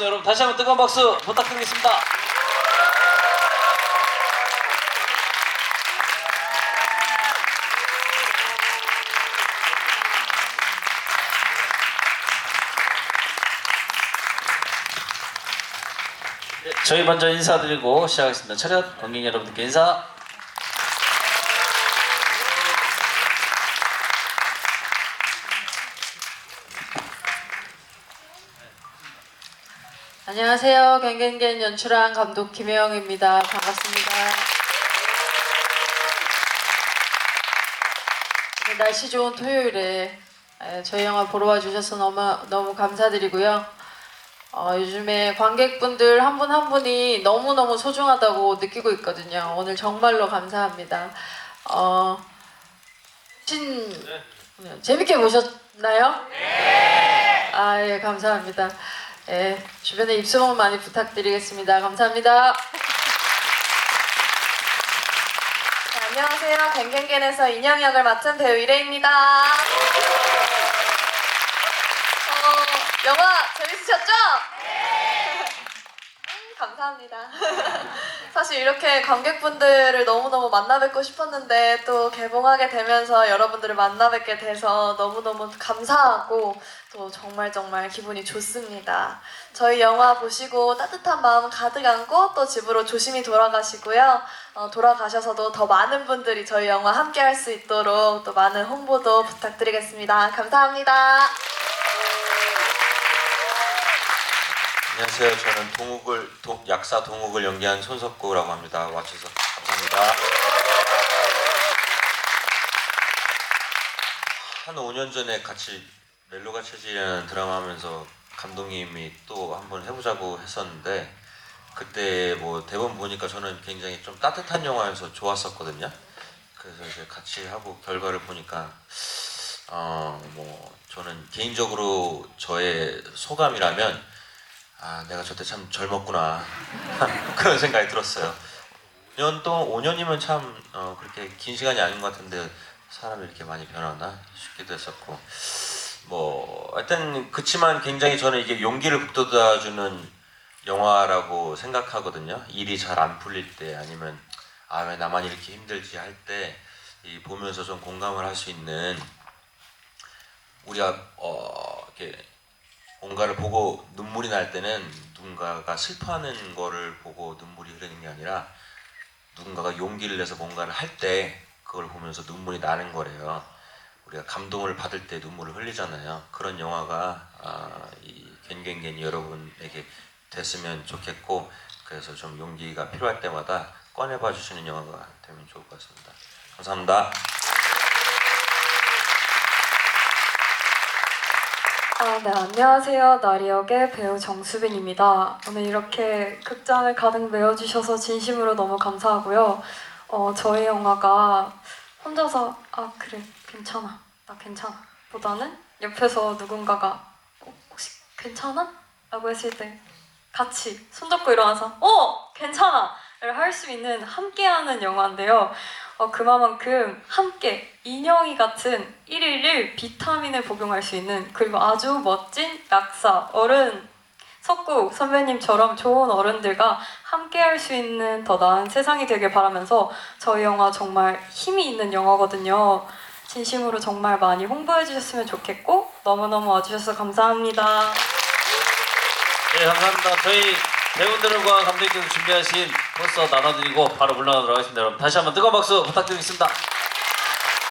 여러분 다시 한번 뜨거운 박수 부탁드리겠습니다. 네, 저희 먼저 인사드리고 시작하겠습니다. 차렷 관객 여러분들께 인사. 안녕하세요. 갱갱갱 연출한 감독 김혜영입니다. 반갑습니다. 날씨 좋은 토요일에 에, 저희 영화 보러 와주셔서 너무 너무 감사드리고요. 어, 요즘에 관객분들 한분한 분이 너무 너무 소중하다고 느끼고 있거든요. 오늘 정말로 감사합니다. 어, 신 재밌게 보셨나요? 네. 아 예 감사합니다. 예, 주변에 입소문 많이 부탁드리겠습니다. 감사합니다. 네, 안녕하세요. 갱갱겐에서 인형 역을 맡은 배우 이래입니다. 어, 영화 재밌으셨죠? 음, 감사합니다. 사실 이렇게 관객분들을 너무너무 만나 뵙고 싶었는데 또 개봉하게 되면서 여러분들을 만나 뵙게 돼서 너무너무 감사하고 또 정말 정말 기분이 좋습니다. 저희 영화 보시고 따뜻한 마음 가득 안고 또 집으로 조심히 돌아가시고요. 어, 돌아가셔서도 더 많은 분들이 저희 영화 함께 할 수 있도록 또 많은 홍보도 부탁드리겠습니다. 감사합니다. 안녕하세요. 저는 동욱을 동- 약사 동욱을 연기한 손석구라고 합니다. 와주셔서 감사합니다. 한 5년 전에 같이 멜로가 체질이라는 드라마 하면서 감독님이 또 한번 해보자고 했었는데 그때 뭐 대본 보니까 저는 굉장히 좀 따뜻한 영화여서 좋았었거든요. 그래서 이제 같이 하고 결과를 보니까 어 뭐 저는 개인적으로 저의 소감이라면 아 내가 저때 참 젊었구나 그런 생각이 들었어요. 5년 동안 5년이면 참 어, 그렇게 긴 시간이 아닌 것 같은데 사람이 이렇게 많이 변하나 싶기도 했었고 뭐 하여튼 그치만 굉장히 저는 이게 용기를 북돋아주는 영화라고 생각하거든요. 일이 잘 안 풀릴 때 아니면 아 왜 나만 이렇게 힘들지 할 때 이 보면서 좀 공감을 할 수 있는 우리가 어 이렇게 뭔가를 보고 눈물이 날 때는 누군가가 슬퍼하는 거를 보고 눈물이 흐르는 게 아니라 누군가가 용기를 내서 뭔가를 할 때 그걸 보면서 눈물이 나는 거래요. 우리가 감동을 받을 때 눈물을 흘리잖아요. 그런 영화가 아, 이 겐겐겐 여러분에게 됐으면 좋겠고 그래서 좀 용기가 필요할 때마다 꺼내봐 주시는 영화가 되면 좋을 것 같습니다. 감사합니다. 아, 네, 안녕하세요. 나리역의 배우 정수빈입니다. 오늘 이렇게 극장을 가득 메워주셔서 진심으로 너무 감사하고요. 어, 저희 영화가 혼자서, 아, 그래, 괜찮아. 나 괜찮아. 보다는 옆에서 누군가가, 어, 혹시 괜찮아? 라고 했을 때 같이 손잡고 일어나서, 어! 괜찮아! 를 할 수 있는 함께하는 영화인데요. 어, 그만큼 함께 인형이 같은 111 비타민을 복용할 수 있는 그리고 아주 멋진 약사 어른 석구 선배님처럼 좋은 어른들과 함께 할 수 있는 더 나은 세상이 되길 바라면서 저희 영화 정말 힘이 있는 영화거든요. 진심으로 정말 많이 홍보해 주셨으면 좋겠고 너무너무 와주셔서 감사합니다. 네 감사합니다. 저희 배우들과 감독님께서 준비하신 포스터 나눠드리고 바로 물러나도록 하겠습니다. 여러분 다시 한번 뜨거운 박수 부탁드리겠습니다.